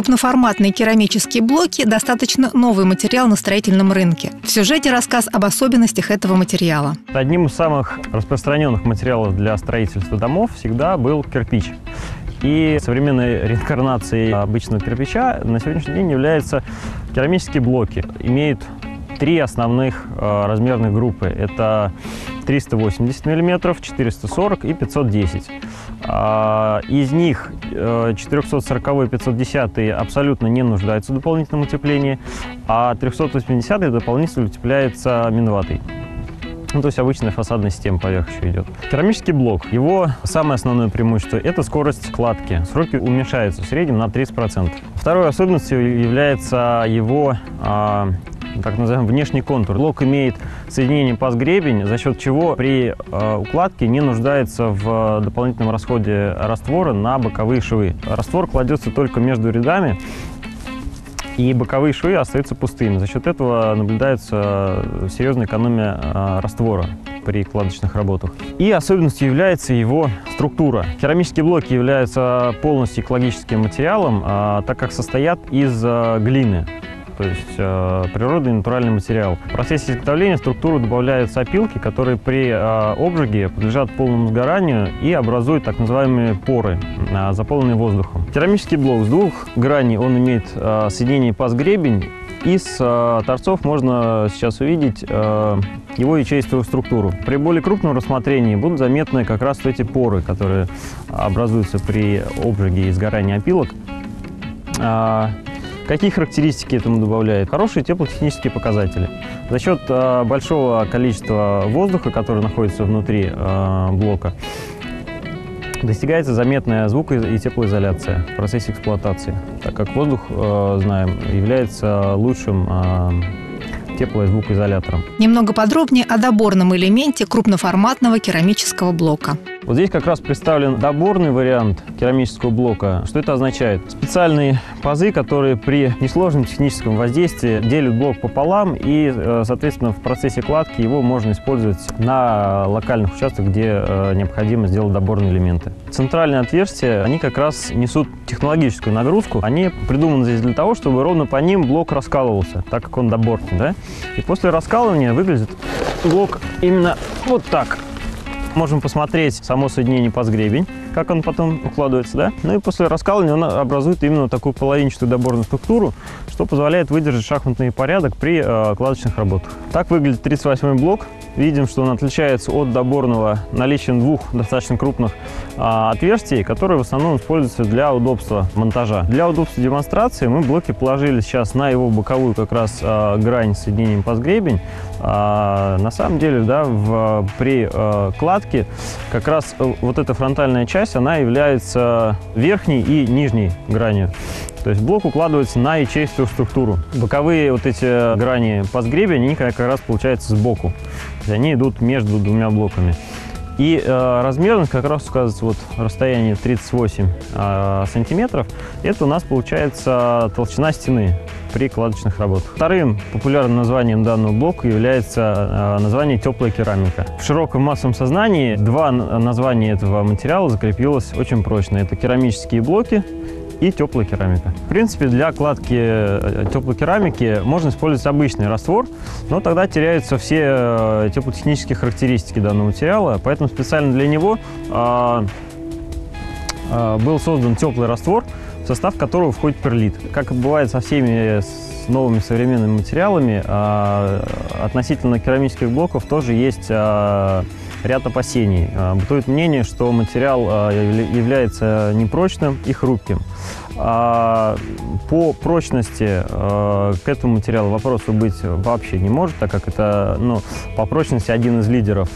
Крупноформатные керамические блоки – достаточно новый материал на строительном рынке. В сюжете рассказ об особенностях этого материала. Одним из самых распространенных материалов для строительства домов всегда был кирпич. И современной реинкарнацией обычного кирпича на сегодняшний день являются керамические блоки. Имеют три основных э, размерных группы. Это 380 мм, 440 и 510. А, из них 440 и 510 абсолютно не нуждаются в дополнительном утеплении, а 380 дополнительно утепляется минватой. Ну, то есть обычная фасадная система поверх еще идет. Керамический блок. Его самое основное преимущество – это скорость кладки. Сроки уменьшаются в среднем на 30%. Второй особенностью является его а, так называемый внешний контур. Блок имеет соединение паз-гребень, за счет чего при э, укладке не нуждается в дополнительном расходе раствора на боковые швы. Раствор кладется только между рядами, и боковые швы остаются пустыми. За счет этого наблюдается серьезная экономия э, раствора при кладочных работах. И особенностью является его структура. Керамические блоки являются полностью экологическим материалом, э, так как состоят из э, глины то есть э, природный натуральный материал. В процессе изготовления структуру добавляются опилки, которые при э, обжиге подлежат полному сгоранию и образуют так называемые поры, э, заполненные воздухом. Керамический блок с двух граней, он имеет э, соединение паз-гребень из э, торцов можно сейчас увидеть э, его ячеистую структуру. При более крупном рассмотрении будут заметны как раз эти поры, которые образуются при обжиге и сгорании опилок. Какие характеристики этому добавляет? Хорошие теплотехнические показатели. За счет э, большого количества воздуха, который находится внутри э, блока, достигается заметная звук- и теплоизоляция в процессе эксплуатации, так как воздух, э, знаем, является лучшим тепло- и звукоизолятором. Немного подробнее о доборном элементе крупноформатного керамического блока. Вот здесь как раз представлен доборный вариант керамического блока. Что это означает? Специальные пазы, которые при несложном техническом воздействии делят блок пополам, и, э, соответственно, в процессе кладки его можно использовать на локальных участках, где э, необходимо сделать доборные элементы. Центральные отверстия, они как раз несут технологическую нагрузку. Они придуманы здесь для того, чтобы ровно по ним блок раскалывался, так как он доборный. Да? И после раскалывания выглядит блок именно вот так можем посмотреть само соединение паз-гребень, как он потом укладывается, да? Ну и после раскалывания он образует именно такую половинчатую доборную структуру, что позволяет выдержать шахматный порядок при э, кладочных работах. Так выглядит 38-й блок. Видим, что он отличается от доборного наличием двух достаточно крупных э, отверстий, которые в основном используются для удобства монтажа. Для удобства демонстрации мы блоки положили сейчас на его боковую как раз э, грань соединением паз-гребень. А, на самом деле, да, в, при э, кладке как раз э, вот эта фронтальная часть, она является верхней и нижней гранью. То есть блок укладывается на ячеистую структуру. Боковые вот эти грани пазгребень, они как раз получаются сбоку. Они идут между двумя блоками. И э, размерность как раз указывается вот расстояние 38 э, сантиметров. Это у нас получается толщина стены при кладочных работах. Вторым популярным названием данного блока является э, название «теплая керамика». В широком массовом сознании два названия этого материала закрепилось очень прочно. Это керамические блоки и теплая керамика. В принципе, для кладки э, теплой керамики можно использовать обычный раствор, но тогда теряются все э, теплотехнические характеристики данного материала, поэтому специально для него а, а, был создан теплый раствор, в состав которого входит перлит. Как бывает со всеми новыми современными материалами, а, относительно керамических блоков тоже есть ряд опасений. А, бытует мнение, что материал а, является непрочным и хрупким. А, по прочности к этому материалу вопросу быть вообще не может, так как это ну, по прочности один из лидеров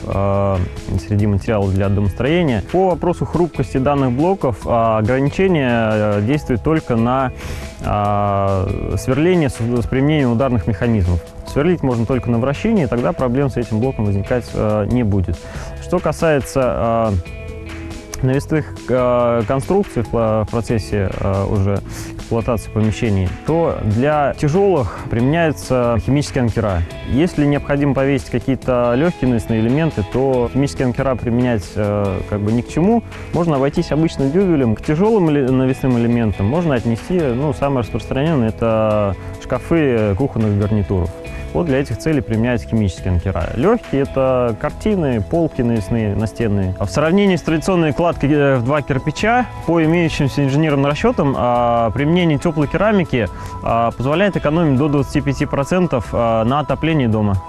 среди материалов для домостроения. По вопросу хрупкости данных блоков ограничение действует только на сверление с применением ударных механизмов. Сверлить можно только на вращении, тогда проблем с этим блоком возникать э, не будет. Что касается э, навесных э, конструкций в процессе уже эксплуатации помещений, то для тяжелых применяются химические анкера. Если необходимо повесить какие-то легкие навесные элементы, то химические анкера применять э, как бы ни к чему. Можно обойтись обычным дюбелем. К тяжелым навесным элементам можно отнести, ну, самое распространенное – это шкафы кухонных гарнитуров. Вот для этих целей применяются химические анкера. Легкие – это картины, полки навесные, настенные. А в сравнении с традиционной кладкой э, в два кирпича, по имеющимся инженерным расчетам, а, применение теплой керамики а, позволяет экономить до 25% на отоплении дома.